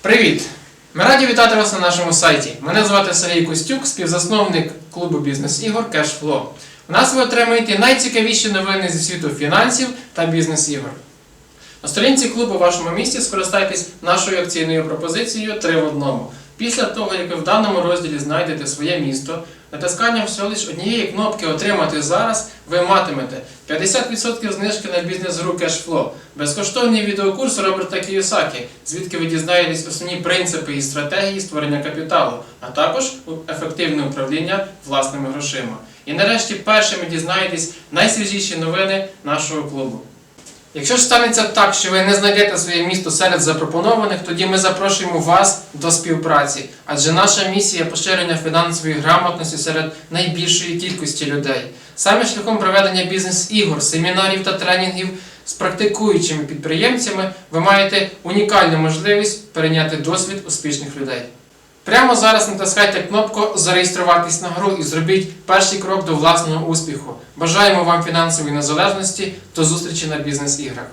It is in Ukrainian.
Привіт! Ми раді вітати вас на нашому сайті. Мене звати Сергій Костюк, співзасновник клубу бізнес-ігор Cashflow. У нас ви отримаєте найцікавіші новини зі світу фінансів та бізнес-ігор. На сторінці клубу у вашому місті скористайтесь нашою акційною пропозицією 3 в одному. Після того, як ви в даному розділі знайдете своє місто, натисканням всього лише однієї кнопки Отримати зараз ви матимете 50% знижки на бізнес-гру Cashflow, безкоштовний відеокурс Роберта Кiyosaki, звідки ви дізнаєтесь основні принципи і стратегії створення капіталу, а також ефективне управління власними грошима. І нарешті першими дізнаєтесь найсвіжіші новини нашого клубу. Якщо ж станеться так, що ви не знайдете своє місто серед запропонованих, тоді ми запрошуємо вас до співпраці, адже наша місія поширення фінансової грамотності серед найбільшої кількості людей. Саме шляхом проведення бізнес-ігор, семінарів та тренінгів з практикуючими підприємцями ви маєте унікальну можливість перейняти досвід успішних людей. Прямо зараз натискайте кнопку Зареєструватись на гру і зробіть перший крок до власного успіху. Бажаємо вам фінансової незалежності. До зустрічі на бізнес-іграх.